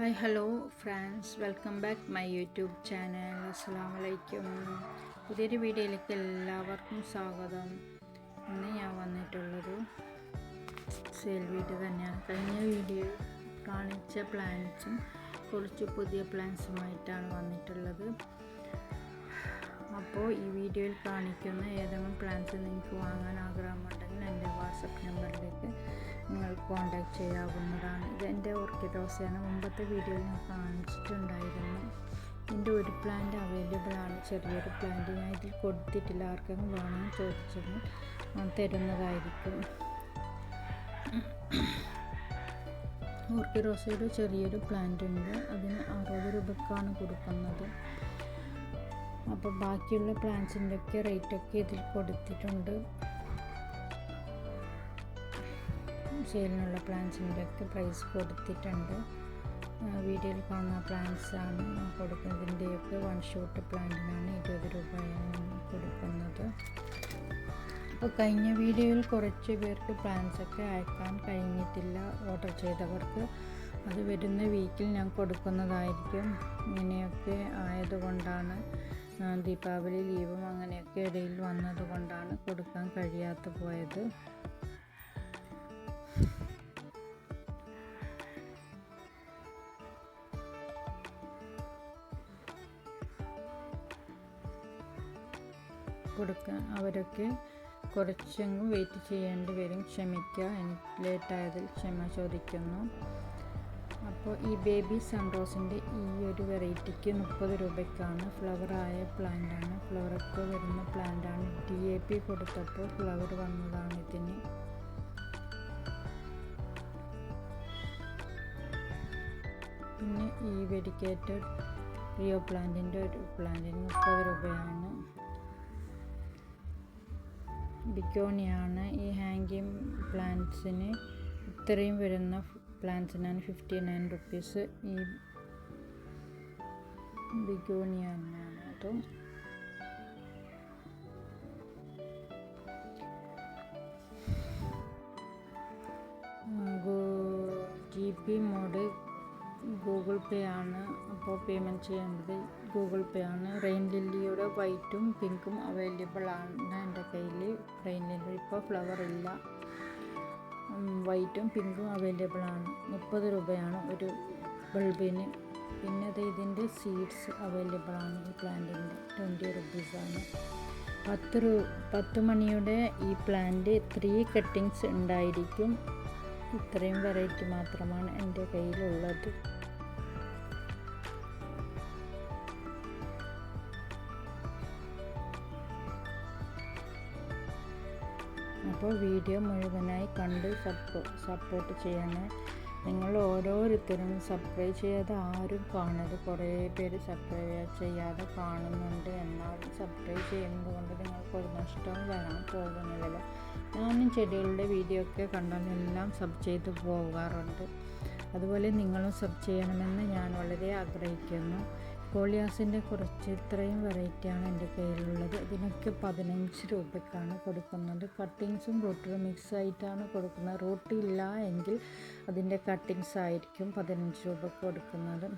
Hi hello friends welcome back my YouTube channel അസ്സാം വലൈക്കും പുതിയൊരു വീഡിയോയിലേക്ക് എല്ലാവർക്കും സ്വാഗതം. ഇന്ന് ഞാൻ വന്നിട്ടുള്ളത് സെയിൽ വീട് തന്നെയാണ്. കഴിഞ്ഞ വീഡിയോ കാണിച്ച പ്ലാൻസും കുറച്ച് പുതിയ പ്ലാൻസുമായിട്ടാണ് വന്നിട്ടുള്ളത്. അപ്പോൾ ഈ വീഡിയോയിൽ കാണിക്കുന്ന ഏതെങ്കിലും പ്ലാൻസ് നിങ്ങൾക്ക് വാങ്ങാൻ ആഗ്രഹമുണ്ടെങ്കിൽ എന്റെ വാട്സപ്പ് നമ്പറിലേക്ക് നിങ്ങൾ കോൺടാക്റ്റ് ചെയ്യാവുന്നതാണ്. ഇത് എന്റെ ഓർക്കി ദോശയാണ്. മുമ്പത്തെ വീഡിയോയിൽ ഞാൻ കാണിച്ചിട്ടുണ്ടായിരുന്നു. ഇതിന്റെ ഒരു പ്ലാന്റ് അവൈലബിൾ ആണ്. ചെറിയൊരു പ്ലാന്റ് ഞാൻ ഇതിൽ കൊടുത്തിട്ടില്ല. ആർക്കെങ്കിലും വേണമെന്ന് ചോദിച്ചിരുന്നു തരുന്നതായിരിക്കും. ഓർക്കിഡ് റോസയുടെ ചെറിയൊരു പ്ലാന്റ് ഉണ്ട്. അതിന് അറുപത് രൂപക്കാണ് കൊടുക്കുന്നത്. അപ്പോൾ ബാക്കിയുള്ള പ്ലാന്റ്സിന്റെയൊക്കെ റേറ്റൊക്കെ ഇതിൽ കൊടുത്തിട്ടുണ്ട്. സെയിലിനുള്ള പ്ലാന്റ്സിന്റെ ഒക്കെ പ്രൈസ് കൊടുത്തിട്ടുണ്ട്. വീഡിയോയിൽ കാണുന്ന പ്ലാൻസാണ് കൊടുക്കുന്നതിന്റെയൊക്കെ വൺ ഷോട്ട് പ്ലാന്റിനാണ് ഇരുപത് രൂപയാണ് കൊടുക്കുന്നത്. അപ്പോൾ കഴിഞ്ഞ വീഡിയോയിൽ കുറച്ച് പേർക്ക് പ്ലാൻസൊക്കെ അയക്കാൻ കഴിഞ്ഞിട്ടില്ല ഓർഡർ ചെയ്തവർക്ക്. അത് വരുന്ന വീക്കിൽ ഞാൻ കൊടുക്കുന്നതായിരിക്കും. ഇങ്ങനെയൊക്കെ ആയതുകൊണ്ടാണ് ദീപാവലി ലീവും അങ്ങനെയൊക്കെ ഇടയിൽ വന്നതുകൊണ്ടാണ് കൊടുക്കാൻ കഴിയാത്ത പോയത്. കൊടുക്കാൻ അവരൊക്കെ കുറച്ചെങ്കിലും വെയിറ്റ് ചെയ്യേണ്ടി വരും. ക്ഷമിക്കുക. എനിക്ക് ലേറ്റായതിൽ ക്ഷമ ചോദിക്കുന്നു. അപ്പോൾ ഈ ബേബി സൺറോസിന്റെ ഈ ഒരു വെറൈറ്റിക്ക് മുപ്പത് രൂപയ്ക്കാണ് ഫ്ലവറായ പ്ലാന്റാണ് ഫ്ലവറൊക്കെ വരുന്ന പ്ലാന്റാണ് ഡി എ പി കൊടുത്തപ്പോൾ ഫ്ലവർ വന്നതാണ് ഇതിന്. പിന്നെ ഈ വെഡിക്കേറ്റഡ് റിയോ പ്ലാന്റിന്റെ ഒരു പ്ലാന്റിന് മുപ്പത് രൂപയാണ്. ബിക്കോണിയാണ് ഈ ഹാങ്കിങ് പ്ലാന്റ്സിന് ഇത്രയും വരുന്ന പ്ലാന്റ്സിനാണ് ഫിഫ്റ്റി നയൻ റുപ്പീസ് ഈ ബിഗോണിയ അത് G P mode Google Pay ആണ് അപ്പോൾ പേയ്മെന്റ് ചെയ്യേണ്ടത്. ഗൂഗിൾ പേ ആണ്. റെയിൻ ലില്ലിയുടെ വൈറ്റും പിങ്കും അവൈലബിൾ ആണ് എന്റെ കയ്യിൽ റെയിൻ ലില്ലി ഇപ്പോൾ ഫ്ലവർ ഇല്ല. വൈറ്റും പിങ്കും അവൈലബിൾ ആണ്. മുപ്പത് രൂപയാണ് ഒരു ബൾബിന്. പിന്നെ അത് ഇതിന്റെ സീഡ്സ് അവൈലബിൾ ആണ് ഈ പ്ലാന്റിന്റെ. ട്വന്റി റുപ്പീസാണ് പത്ത് രൂ പത്ത് മണിയുടെ ഈ പ്ലാന്റ് ത്രീ കട്ടിങ്സ് ഉണ്ടായിരിക്കും. ഇത്രയും വെറൈറ്റി മാത്രമാണ് എന്റെ കയ്യിലുള്ളത്. അപ്പോൾ വീഡിയോ മുഴുവനായി കണ്ട് സപ്പോ സപ്പോർട്ട് ചെയ്യണേ. നിങ്ങൾ ഓരോരുത്തരും സബ്സ്ക്രൈബ് ചെയ്യാതെ ആരും കാണരുത്. കുറേ പേര് സബ്സ്ക്രൈബ് ചെയ്യാതെ കാണുന്നുണ്ട്. എന്നാലും സബ്സ്ക്രൈബ് ചെയ്യുന്നത് കൊണ്ട് നിങ്ങൾക്ക് ഒരു നഷ്ടവും വരാൻ പോകുന്നില്ല ഞാനും ചെടികളുടെ വീഡിയോ ഒക്കെ കണ്ടാൽ എല്ലാം സബ് ചെയ്ത് പോകാറുണ്ട്. അതുപോലെ നിങ്ങളും സബ് ചെയ്യണമെന്ന് ഞാൻ വളരെ ആഗ്രഹിക്കുന്നു. കോളിയാസിന്റെ കുറച്ച് ഇത്രയും വെറൈറ്റിയാണ് എന്റെ കയ്യിലുള്ളത്. ഇതിനൊക്കെ പതിനഞ്ച് രൂപയ്ക്കാണ് കൊടുക്കുന്നത്. കട്ടിങ്സും റൂട്ടും മിക്സ് ആയിട്ടാണ് കൊടുക്കുന്നത്. റൂട്ട് ഇല്ല എങ്കിൽ അതിന്റെ കട്ടിങ്സ് ആയിരിക്കും പതിനഞ്ച് രൂപ കൊടുക്കുന്നത്.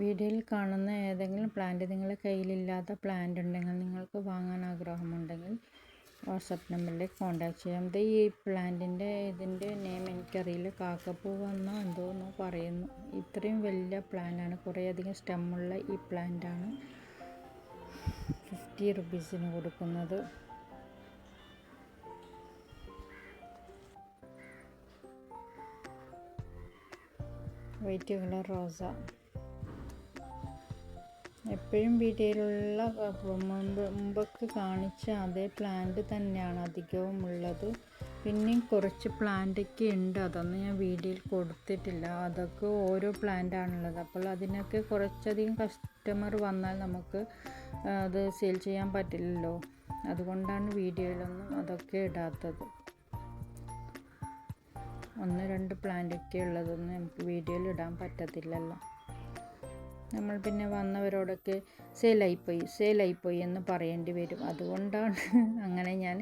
വീഡിയോയിൽ കാണുന്ന ഏതെങ്കിലും പ്ലാന്റ് നിങ്ങളുടെ കയ്യിലില്ലാത്ത പ്ലാന്റ് ഉണ്ടെങ്കിൽ നിങ്ങൾക്ക് വാങ്ങാൻ ആഗ്രഹമുണ്ടെങ്കിൽ വാട്സപ്പ് നമ്പറിൽ കോൺടാക്ട് ചെയ്യാം. ഇത് ഈ പ്ലാന്റിന്റെ ഇതിന്റെ നെയിം എനിക്കറിയില്ല. കാക്കപ്പൂവെന്നോ എന്തോന്നോ പറയുന്നു. ഇത്രയും വലിയ പ്ലാന്റാണ് കുറേയധികം സ്റ്റെമ്മുള്ള ഈ പ്ലാന്റാണ് ഫിഫ്റ്റി റുപ്പീസിന് കൊടുക്കുന്നത്. വൈറ്റ് കളർ റോസ എപ്പോഴും വീട്ടിലുള്ള മുമ്പ് മുമ്പൊക്കെ കാണിച്ച അതേ പ്ലാന്റ് തന്നെയാണ് അധികവും ഉള്ളത്. പിന്നെയും കുറച്ച് പ്ലാന്റൊക്കെ ഉണ്ട്. അതൊന്നും ഞാൻ വീഡിയോയിൽ കൊടുത്തിട്ടില്ല. അതൊക്കെ ഓരോ പ്ലാന്റ് ആണുള്ളത്. അപ്പോൾ അതിനൊക്കെ കുറച്ചധികം കസ്റ്റമർ വന്നാൽ നമുക്ക് അത് സെയിൽ ചെയ്യാൻ പറ്റില്ലല്ലോ. അതുകൊണ്ടാണ് വീഡിയോയിലൊന്നും അതൊക്കെ ഇടാത്തത്. ഒന്ന് രണ്ട് പ്ലാന്റൊക്കെ ഉള്ളതൊന്നും നമുക്ക് വീഡിയോയിൽ ഇടാൻ പറ്റത്തില്ലല്ലോ. നമ്മൾ പിന്നെ വന്നവരോടൊക്കെ സെയിലായിപ്പോയി സെയിലായിപ്പോയി എന്ന് പറയേണ്ടി വരും. അതുകൊണ്ടാണ് അങ്ങനെ ഞാൻ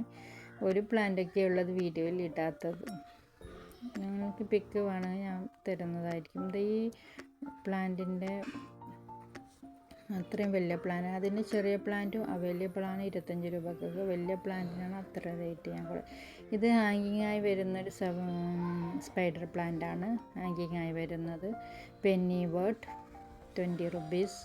ഒരു പ്ലാന്റൊക്കെ ഉള്ളത് വീഡിയോയിൽ ഇടാത്തത്. നിങ്ങൾക്ക് പിക്ക് വേണമെങ്കിൽ ഞാൻ തരുന്നതായിരിക്കും. ഇത് ഈ പ്ലാന്റിന്റെ അത്രയും വലിയ പ്ലാൻ അതിന് ചെറിയ പ്ലാന്റും വലിയ ആണ്. ഇരുപത്തഞ്ച് രൂപക്കൊക്കെ വലിയ പ്ലാന്റിനാണ് അത്ര റേറ്റ് ഞാൻ കൊടു ഇത് ഹാങ്ങിങ് ആയി വരുന്നൊരു സ്പൈഡർ പ്ലാന്റാണ് ആയി വരുന്നത്. Penny word. Twenty rupees.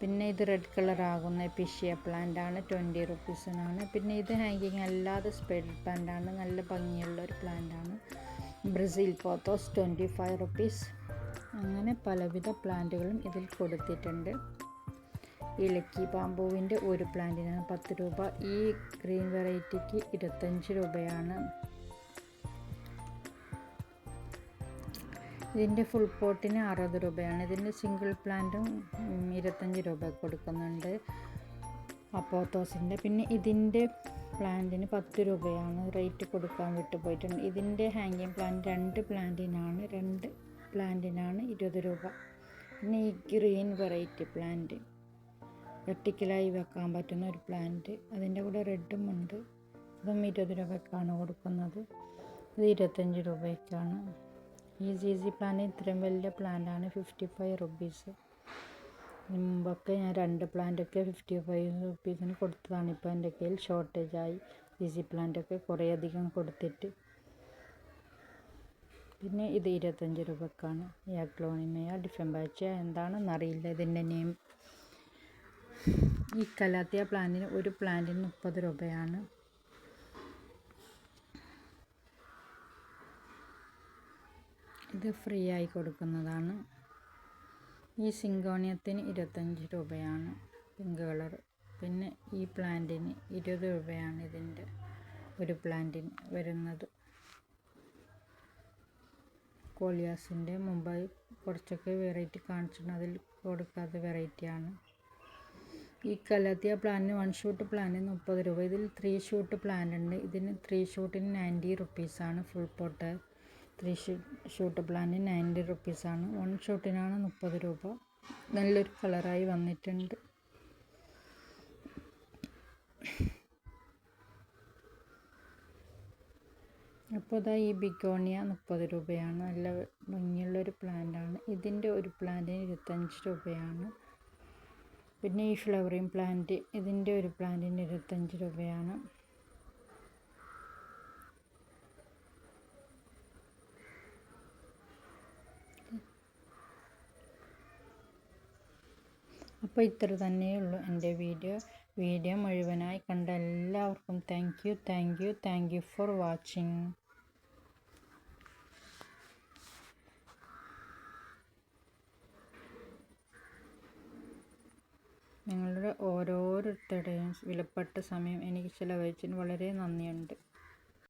പിന്നെ ഇത് റെഡ് കളർ ആകുന്ന പിഷ്യ പ്ലാന്റ് ആണ് ട്വന്റി റുപ്പീസിനാണ്. പിന്നെ ഇത് ഹാങ്കിങ് അല്ലാതെ സ്പെഡ് പ്ലാന്റ് ആണ് നല്ല ഭംഗിയുള്ള ഒരു പ്ലാന്റ് ആണ് Brazil pothos twenty five rupees. അങ്ങനെ പലവിധ പ്ലാന്റുകളും ഇതിൽ കൊടുത്തിട്ടുണ്ട്. ഇലക്കി പാമ്പൂവിന്റെ ഒരു പ്ലാന്റിനാണ് പത്ത് രൂപ. ഈ ഗ്രീൻ വെറൈറ്റിക്ക് ഇരുപത്തഞ്ച് രൂപയാണ്. ഇതിന്റെ ഫുൾ പോട്ടിന് അറുപത് രൂപയാണ്. ഇതിന്റെ സിംഗിൾ പ്ലാന്റും ഇരുപത്തഞ്ച് രൂപ കൊടുക്കുന്നുണ്ട്. അപ്പോത്തോസിന്റെ. പിന്നെ ഇതിന്റെ പ്ലാന്റിന് പത്ത് രൂപയാണ് റേറ്റ് കൊടുക്കാൻ വിട്ടുപോയിട്ടുണ്ട്. ഇതിന്റെ ഹാങ്ങിങ് പ്ലാന്റ് രണ്ട് പ്ലാന്റിനാണ് രണ്ട് പ്ലാന്റിനാണ് ഇരുപത് രൂപ. പിന്നെ ഈ ഗ്രീൻ വെറൈറ്റി പ്ലാന്റ് വെർട്ടിക്കലായി വെക്കാൻ പറ്റുന്ന ഒരു പ്ലാന്റ് അതിന്റെ കൂടെ റെഡും ഉണ്ട്. അതും ഇരുപത് രൂപയ്ക്കാണ് കൊടുക്കുന്നത്. ഇത് ഇരുപത്തഞ്ച് രൂപയ്ക്കാണ്. ഈ സി സി പ്ലാന്റ് ഇത്രയും വലിയ പ്ലാന്റാണ് ഫിഫ്റ്റി ഫൈവ് റുപ്പീസ് മുമ്പൊക്കെ ഞാൻ രണ്ട് പ്ലാന്റൊക്കെ ഫിഫ്റ്റി ഫൈവ് റുപ്പീസിന് കൊടുത്തതാണ്. ഇപ്പോൾ എന്റെ കയ്യിൽ ഷോർട്ടേജ് ആയി. സി സി പ്ലാന്റൊക്കെ കുറേ അധികം കൊടുത്തിട്ട്. പിന്നെ ഇത് ഇരുപത്തഞ്ച് രൂപക്കാണ്. യാക്ലോണിമയ ഡിഫംബാച്ച എന്താണെന്ന് അറിയില്ല ഇതിന്റെ നെയിം ഈ കലാത്തിയ പ്ലാന്റിന് ഒരു പ്ലാന്റിന് മുപ്പത് രൂപയാണ്. ഇത് ഫ്രീ ആയി കൊടുക്കുന്നതാണ്. ഈ സിങ്കോണിയത്തിന് ഇരുപത്തഞ്ച് രൂപയാണ്. Pink colour. പിന്നെ ഈ പ്ലാന്റിന് ഇരുപത് രൂപയാണ് ഇതിന്റെ ഒരു പ്ലാന്റിന് വരുന്നത്. കോളിയാസിന്റെ മുമ്പായി കുറച്ചൊക്കെ വെറൈറ്റി കാണിച്ചിട്ടുണ്ട്. അതിൽ കൊടുക്കാത്ത വെറൈറ്റിയാണ്. ഈ കലാത്തിയ പ്ലാന്റിന് വൺ ഷൂട്ട് പ്ലാന്റിന് മുപ്പത് രൂപ. ഇതിൽ ത്രീ ഷൂട്ട് പ്ലാൻ ഉണ്ട് ഇതിന് ത്രീ ഷൂട്ടിന് നയന്റി റുപ്പീസാണ് ഫുൾ പോട്ട്. ത്രീ ഷൂട്ട് പ്ലാന്റിന് നയന്റി റുപ്പീസാണ്. വൺ ഷൂട്ടിനാണ് മുപ്പത് രൂപ. നല്ലൊരു കളറായി വന്നിട്ടുണ്ട്. അപ്പോൾ ഇതാ ഈ ബിഗോണിയ മുപ്പത് രൂപയാണ്. നല്ല ഭംഗിയുള്ളൊരു പ്ലാന്റാണ്. ഇതിന്റെ ഒരു പ്ലാന്റിന് ഇരുപത്തഞ്ച് രൂപയാണ്. പിന്നെ ഈ ഫ്ലവറിങ് പ്ലാന്റ് ഇതിന്റെ ഒരു പ്ലാന്റിന് ഇരുപത്തഞ്ച് രൂപയാണ്. അപ്പോൾ ഇത്ര തന്നെയുള്ളൂ എന്റെ വീഡിയോ. വീഡിയോ മുഴുവനായി കണ്ട എല്ലാവർക്കും thank you thank you thank you for watching നിങ്ങളുടെ ഓരോരുത്തരുടെയും വിലപ്പെട്ട സമയം എനിക്ക് വളരെ നന്ദിയുണ്ട്.